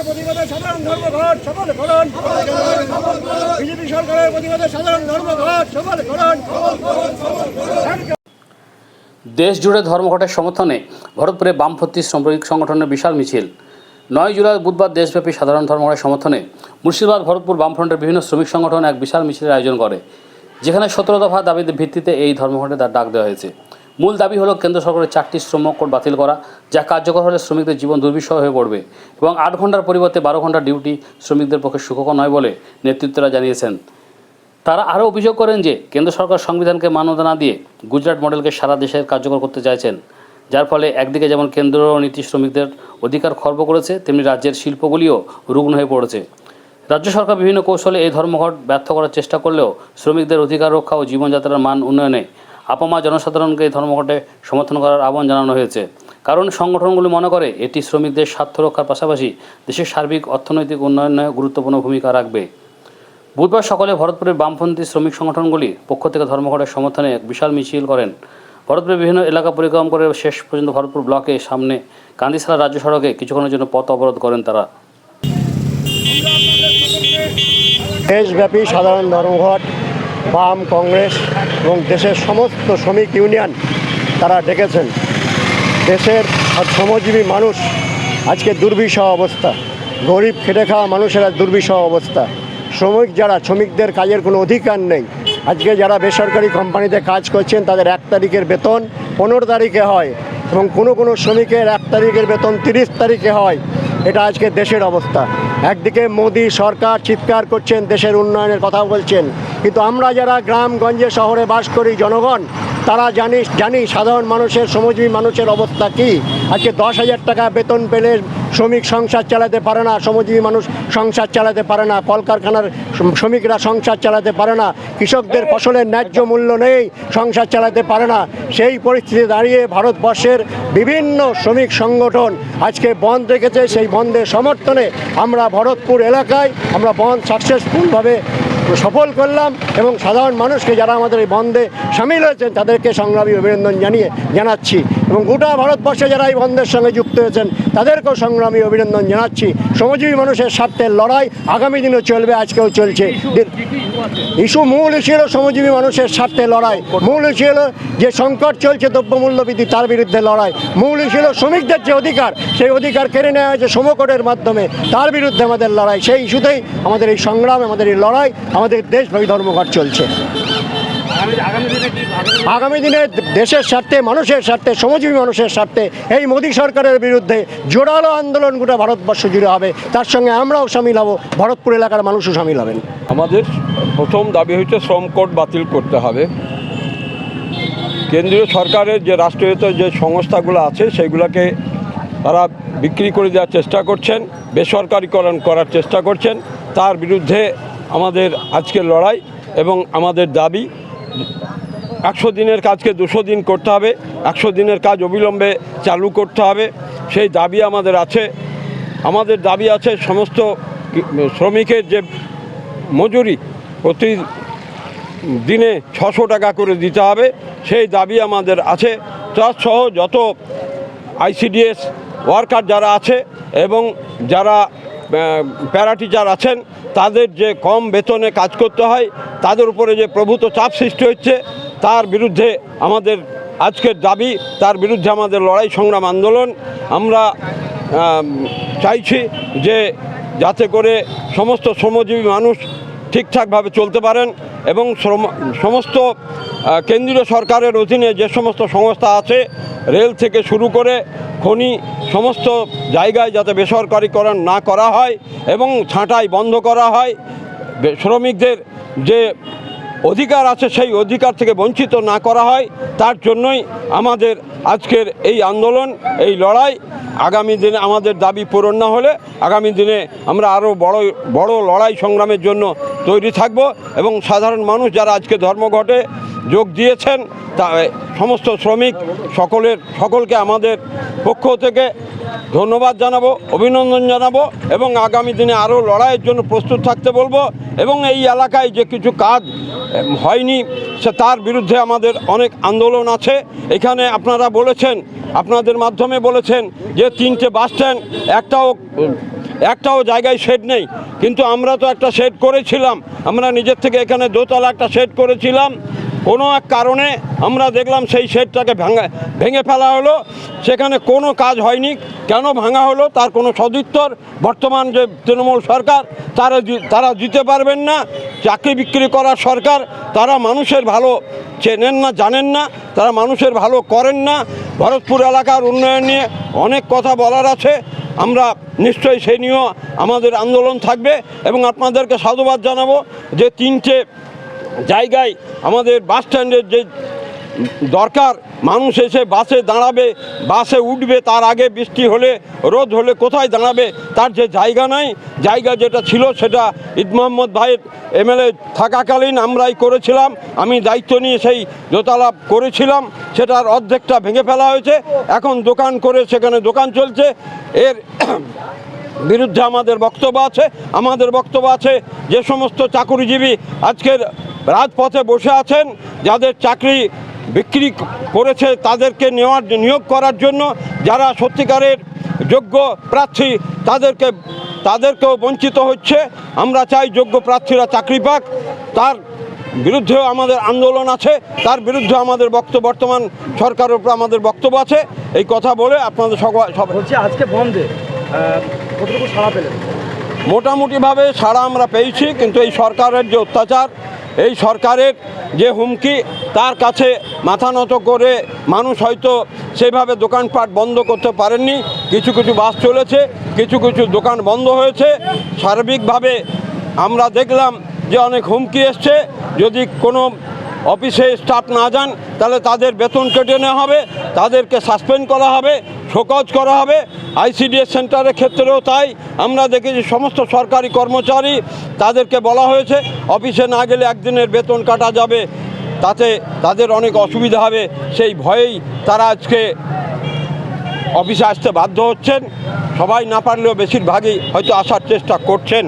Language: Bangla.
সরকারের প্রতিবাদে সাধারণ ধর্মঘট করুন। বিজেপি সরকারের প্রতিবাদে সাধারণ ধর্মঘট করুন। দেশ জুড়ে ধর্মঘটের সমর্থনে ভরতপুরে বামপন্থী শ্রমিক সংগঠনের বিশাল মিছিল। নয় জুলাই বুধবার দেশব্যাপী সাধারণ ধর্মঘটের সমর্থনে মুর্শিদাবাদ, ভরতপুর বামফ্রন্টের বিভিন্ন শ্রমিক সংগঠন এক বিশাল মিছিলের আয়োজন করে, যেখানে সতেরো দফা দাবির ভিত্তিতে এই ধর্মঘটে তার ডাক দেওয়া হয়েছে। মূল দাবি হলো কেন্দ্র সরকারের চারটি শ্রম কোড বাতিল করা, যা কার্যকর হলে শ্রমিকদের জীবন দুর্বিষহ হয়ে পড়বে এবং আট ঘণ্টার পরিবর্তে বারো ঘণ্টার ডিউটি শ্রমিকদের পক্ষে সুখকর নয় বলে নেতৃত্বরা জানিয়েছেন। তারা আরও অভিযোগ করেন যে, কেন্দ্র সরকার সংবিধানকে মান্যতা না দিয়ে গুজরাট মডেলকে সারা দেশের কার্যকর করতে চাইছেন, যার ফলে একদিকে যেমন কেন্দ্র নীতি শ্রমিকদের অধিকার খর্ব করেছে, তেমনি রাজ্যের শিল্পগুলিও রুগ্ন হয়ে পড়েছে। রাজ্য সরকার বিভিন্ন কৌশলে এই ধর্মঘট ব্যর্থ করার চেষ্টা করলেও শ্রমিকদের অধিকার রক্ষা ও জীবনযাত্রার মান উন্নয়নে আপামা জনসাধারণকে এই ধর্মঘটে সমর্থন করার আহ্বান জানানো হয়েছে। কারণ সংগঠনগুলি মনে করে, এটি শ্রমিকদের স্বার্থ রক্ষার পাশাপাশি দেশের সার্বিক অর্থনৈতিক উন্নয়নে গুরুত্বপূর্ণ ভূমিকা রাখবে। বুধবার সকালে ভরতপুরের বামপন্থী শ্রমিক সংগঠনগুলি পক্ষ থেকে ধর্মঘটের সমর্থনে এক বিশাল মিছিল করেন। ভরতপুরের বিভিন্ন এলাকা পরিক্রমা করে শেষ পর্যন্ত ভরতপুর ব্লকে সামনে কান্দিসালা রাজ্য সড়কে কিছুক্ষণের জন্য পথ অবরোধ করেন তারা। দেশব্যাপী সাধারণ ধর্মঘট বাম, কংগ্রেস এবং দেশের সমস্ত শ্রমিক ইউনিয়ন তারা ডেকেছেন। দেশের শ্রমজীবী মানুষ আজকে দুর্বিষহ অবস্থা। গরিব, খেটে খাওয়া মানুষেরা দুর্বিষহ অবস্থা। শ্রমিক যারা, শ্রমিকদের কাজের কোনো অধিকার নেই। আজকে যারা বেসরকারি কোম্পানিতে কাজ করছেন, তাদের এক তারিখের বেতন পনেরো তারিখে হয় এবং কোনো কোনো শ্রমিকের এক তারিখের বেতন তিরিশ তারিখে হয়। এটা আজকে দেশের অবস্থা। একদিকে মোদী সরকার চিৎকার করছেন, দেশের উন্নয়নের কথা বলছেন। কিন্তু আমরা যারা গ্রামগঞ্জে শহরে বাস করি, জনগণ তারা জানি জানি সাধারণ মানুষের, শ্রমজীবী মানুষের অবস্থা কি? আজকে দশ হাজার টাকা বেতন পেলে শ্রমিক সংসার চালাতে পারে না, শ্রমজীবী মানুষ সংসার চালাতে পারে না, কলকারখানার শ্রমিকরা সংসার চালাতে পারে না, কৃষকদের ফসলের ন্যায্য মূল্য নেই, সংসার চালাতে পারে না। সেই পরিস্থিতি দাঁড়িয়ে ভারতবর্ষের বিভিন্ন শ্রমিক সংগঠন আজকে বন্ধ রেখেছে। সেই বন্ধের সমর্থনে আমরা ভরতপুর এলাকায় আমরা বন্ধ সাকসেসফুলভাবে সফল করলাম এবং সাধারণ মানুষকে যারা আমাদের এই বন্ধে সামিল হয়েছেন তাদেরকে সংগ্রামী অভিনন্দন জানিয়ে জানাচ্ছি। এবং গোটা ভারতবর্ষে যারা এই বন্ধের সঙ্গে যুক্ত হয়েছেন তাদেরকেও সংগ্রামী অভিনন্দন জানাচ্ছি। শ্রমজীবী মানুষের স্বার্থের লড়াই আগামী দিনেও চলবে আজকেও চলছে। ইস্যু মূল ইস্যু হলো শ্রমজীবী মানুষের স্বার্থে লড়াই। মূল ইস্যু হলো যে সংকট চলছে দ্রব্যমূল্য বৃদ্ধি তার বিরুদ্ধে লড়াই। মূল ইস্যু হলো শ্রমিকদের যে অধিকার সেই অধিকার কেড়ে নেওয়া হয়েছে সমকটের মাধ্যমে। তার বিরুদ্ধে আমাদের লড়াই। সেই ইস্যুতেই আমাদের এই সংগ্রাম আমাদের এই লড়াই আমাদের দেশব্যাপী ধর্মঘট চলছে। আগামী দিনে দেশের স্বার্থে, মানুষের স্বার্থে, শ্রমজীবী মানুষের স্বার্থে এই মোদী সরকারের বিরুদ্ধে জোরালো আন্দোলন গোটা ভারতবর্ষ জুড়ে হবে। তার সঙ্গে আমরাও সামিল হব। ভরতপুর এলাকার মানুষও সামিল হবেন। আমাদের প্রথম দাবি হচ্ছে শ্রম কোড বাতিল করতে হবে। কেন্দ্রীয় সরকারের যে রাষ্ট্রীয়ত যে সংস্থাগুলো আছে, সেগুলোকে তারা বিক্রি করে দেওয়ার চেষ্টা করছেন, বেসরকারিকরণ করার চেষ্টা করছেন। তার বিরুদ্ধে আমাদের আজকের লড়াই এবং আমাদের দাবি একশো দিনের কাজকে দুশো দিন করতে হবে, একশো দিনের কাজ অবিলম্বে চালু করতে হবে। সেই দাবি আমাদের আছে। আমাদের দাবি আছে সমস্ত শ্রমিকের যে মজুরি প্রতি দিনে ছশো টাকা করে দিতে হবে, সেই দাবি আমাদের আছে। তার সহ যত আইসিডিএস ওয়ার্কার যারা আছে এবং যারা প্যারা টিচার আছেন তাদের যে কম বেতনে কাজ করতে হয়, তাদের উপরে যে প্রভূত চাপ সৃষ্টি হচ্ছে, তার বিরুদ্ধে আমাদের আজকের দাবি, তার বিরুদ্ধে আমাদের লড়াই সংগ্রাম আন্দোলন। আমরা চাইছি যে যাতে করে সমস্ত শ্রমজীবী মানুষ ঠিকঠাকভাবে চলতে পারেন এবং সমস্ত কেন্দ্রীয় সরকারের অধীনে যে সমস্ত সংস্থা আছে, রেল থেকে শুরু করে খনি সমস্ত জায়গায় যাতে বেসরকারিকরণ না করা হয় এবং ছাঁটাই বন্ধ করা হয় শ্রমিকদের যে অধিকার আছে সেই অধিকার থেকে বঞ্চিত না করা হয়, তার জন্যই আমাদের আজকের এই আন্দোলন, এই লড়াই আগামী দিনে আমাদের দাবি পূরণ না হলে আগামী দিনে আমরা আরও বড় বড় লড়াই সংগ্রামের জন্য তৈরি থাকব এবং সাধারণ মানুষ যারা আজকে ধর্মঘটে যোগ দিয়েছেন, তা সমস্ত শ্রমিক সকলের, সকলকে আমাদের পক্ষ থেকে ধন্যবাদ জানাব, অভিনন্দন জানাব এবং আগামী দিনে আরও লড়াইয়ের জন্য প্রস্তুত থাকতে বলব এবং এই এলাকায় যে কিছু কাজ হয়নি, সে তার বিরুদ্ধে আমাদের অনেক আন্দোলন আছে। এখানে আপনারা বলেছেন, আপনাদের মাধ্যমে বলেছেন যে তিনটে বাস স্ট্যান্ড, একটাও একটাও জায়গায় শেড নেই। কিন্তু আমরা তো একটা শেড করেছিলাম, আমরা নিজের থেকে এখানে দোতলা একটা শেড করেছিলাম। কোনো এক কারণে আমরা দেখলাম সেই শেডটাকে ভাঙা ভেঙে ফেলা হলো। সেখানে কোনো কাজ হয়নি। কেন ভাঙা হলো তার কোনো সদুত্তর? বর্তমান যে তৃণমূল সরকার, তারা তারা দিতে পারবেন না। চাকরি বিক্রি করার সরকার, তারা মানুষের ভালো চেনেন না, জানেন না। তারা মানুষের ভালো করেন না। ভরতপুর এলাকার উন্নয়ন নিয়ে অনেক কথা বলার আছে। আমরা নিশ্চয়ই সেই নিয়েও আমাদের আন্দোলন থাকবে। এবং আপনাদেরকে সাধুবাদ জানাব যে তিনটে জায়গায় আমাদের বাস স্ট্যান্ডের যে দরকার, মানুষ এসে বাসে দাঁড়াবে, বাসে উঠবে, তার আগে বৃষ্টি হলে, রোদ হলে কোথায় দাঁড়াবে, তার যে জায়গা নাই, জায়গা যেটা ছিল সেটা ঈদ মোহাম্মদ ভাইয়ের এমএলএ থাকাকালীন আমরাই করেছিলাম, আমি দায়িত্ব নিয়ে সেই দোতলা করেছিলাম, সেটার অর্ধেকটা ভেঙে ফেলা হয়েছে, এখন দোকান করে সেখানে দোকান চলছে, এর বিরুদ্ধে আমাদের বক্তব্য আছে, আমাদের বক্তব্য আছে যে সমস্ত চাকুরিজীবী আজকের রাজপথে বসে আছেন যাদের চাকরি বিক্রি করেছে তাদেরকে নেওয়ার নিয়োগ করার জন্য যারা সত্যিকারের যোগ্য প্রার্থী তাদেরকে তাদেরকেও বঞ্চিত হচ্ছে। আমরা চাই যোগ্য প্রার্থীরা চাকরি পাক। তার বিরুদ্ধেও আমাদের আন্দোলন আছে তার বিরুদ্ধে আমাদের বক্তব্য বর্তমান সরকারের উপর আমাদের বক্তব্য আছে। এই কথা বলে আপনাদের সবাই বলছি আজকে বন্ধে কতটুকু সাড়া পেলেন? মোটামুটিভাবে সাড়া আমরা পেয়েছি কিন্তু এই সরকারের যে অত্যাচার এই সরকারের যে হুমকি, তার কাছে মাথা নত করে মানুষ হয়তো সেভাবে দোকানপাট বন্ধ করতে পারেননি। কিছু কিছু বাস চলেছে, কিছু কিছু দোকান বন্ধ হয়েছে। সার্বিকভাবে আমরা দেখলাম যে অনেক হুমকি এসছে। যদি কোনো অফিসে স্টাফ না যান, তাহলে তাদের বেতন কেটে নেওয়া হবে, তাদেরকে সাসপেন্ড করা হবে, শোকজ করা হবে। আইসিডিএস সেন্টারের ক্ষেত্রেও তাই। আমরা দেখেছি সমস্ত সরকারি কর্মচারী তাদেরকে বলা হয়েছে, অফিসে না গেলে একদিনের বেতন কাটা যাবে, তাতে তাদের অনেক অসুবিধা হবে। সেই ভয়েই তারা আজকে অফিসে আসতে বাধ্য হচ্ছেন। সবাই না পারলেও বেশিরভাগই হয়তো আসার চেষ্টা করছেন।